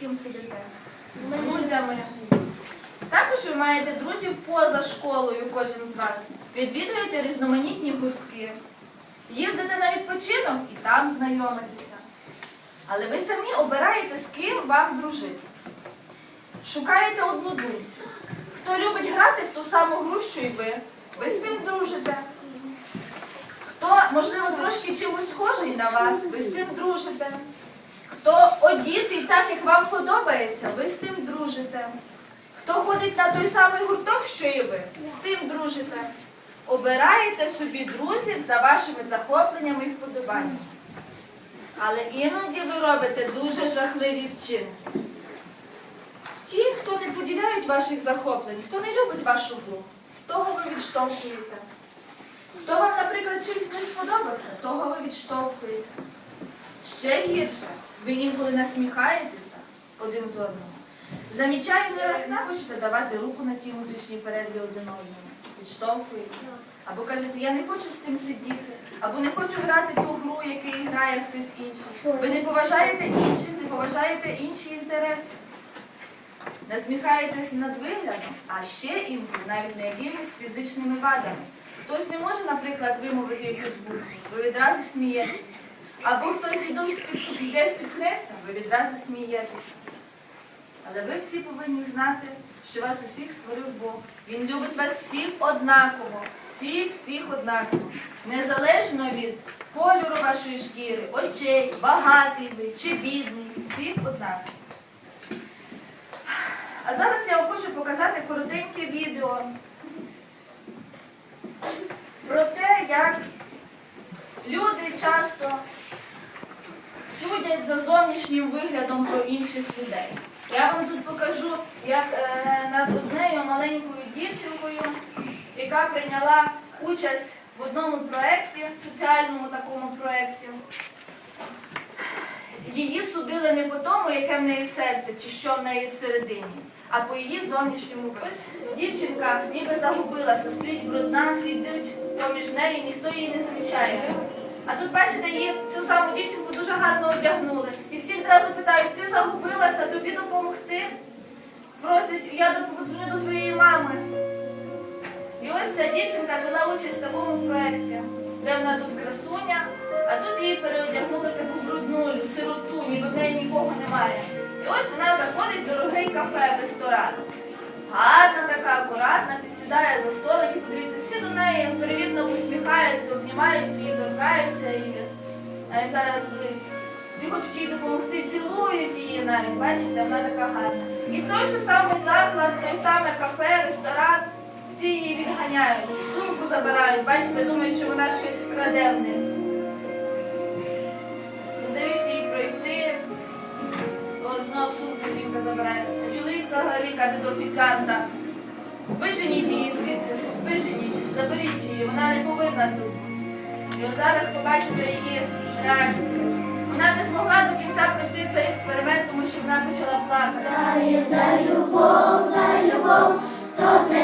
ким сидите? З друзями. Також ви маєте друзів поза школою, кожен з вас. Відвідуєте різноманітні гуртки. Їздите на відпочинок і там знайомитеся. Але ви самі обираєте, з ким вам дружити. Шукаєте однодумців. Хто любить грати в ту саму гру, що й ви, ви з тим дружите. Хто, можливо, трошки чимось схожий на вас, ви з тим дружите. Хто одітий так, як вам подобається, ви з тим дружите. Хто ходить на той самий гурток, що і ви, з тим дружите. Обираєте собі друзів за вашими захопленнями і вподобаннями. Але іноді ви робите дуже жахливі вчинки. Ті, хто не поділяють ваших захоплень, хто не любить вашу гру, того ви відштовхуєте. Хто вам, наприклад, чимось не сподобався, того ви відштовхуєте. Ще гірше, ви інколи насміхаєтеся один з одного. Замічаю, не раз не хочете давати руку на тій музичній перерві один одному. Відштовхуєте. Або кажете, я не хочу з тим сидіти, або не хочу грати ту гру, який грає хтось інший. Ви не поважаєте інших, не поважаєте інші інтереси. Насміхаєтесь над виглядом, а ще інколи навіть на якимись фізичними вадами. Хтось не може, наприклад, вимовити якусь букву, ви відразу смієтесь. Або хтось спід- йде спіткнеться, ви відразу смієтесь. Але ви всі повинні знати, що вас усіх створив Бог. Він любить вас всіх однаково, всіх, всіх однаково. Незалежно від кольору вашої шкіри, очей, багатий ви чи бідний, всіх однаково. А зараз я вам хочу показати коротеньке відео про те, як люди часто судять за зовнішнім виглядом про інших людей. Я вам тут покажу, як е, над однею маленькою дівчинкою, яка прийняла участь в одному проєкті, соціальному такому проєкті. Її судили не по тому, яке в неї серце чи що в неї всередині, а по її зовнішньому вигляду. Дівчинка ніби загубилася, стоїть брудна, всі йдуть поміж неї, ніхто її не замічає. А тут, бачите, її цю саму дівчинку дуже гарно одягнули. І всі одразу питають, ти загубилася, тобі допомогти? Просять, я допоможу до твоєї мами. І ось ця дівчинка взяла участь в такому проєкті, де вона тут красуня, а тут її переодягнули в таку бруднулю, сироту, ніби в неї нікого немає. І ось вона заходить в дорогий кафе, ресторан. Гарна така, акуратна, посміхаються, обнімають її, торкаються і навіть зараз будуть. Всі хочуть їй допомогти, цілують її навіть, бачите, вона така гарна. І той же самий заклад, той саме кафе, ресторан, всі її відганяють, сумку забирають, бачите, думають, що вона щось вкраде в них. Не дають їй пройти, то знов сумку жінка забирає. А чоловік взагалі каже до офіціанта, виженіть її звідси, виженіть, заберіть її, вона не повинна тут. І от зараз побачите її реакцію. Вона не змогла до кінця пройти цей експеримент, тому що вона почала плакати. Та любов, дай любов, то те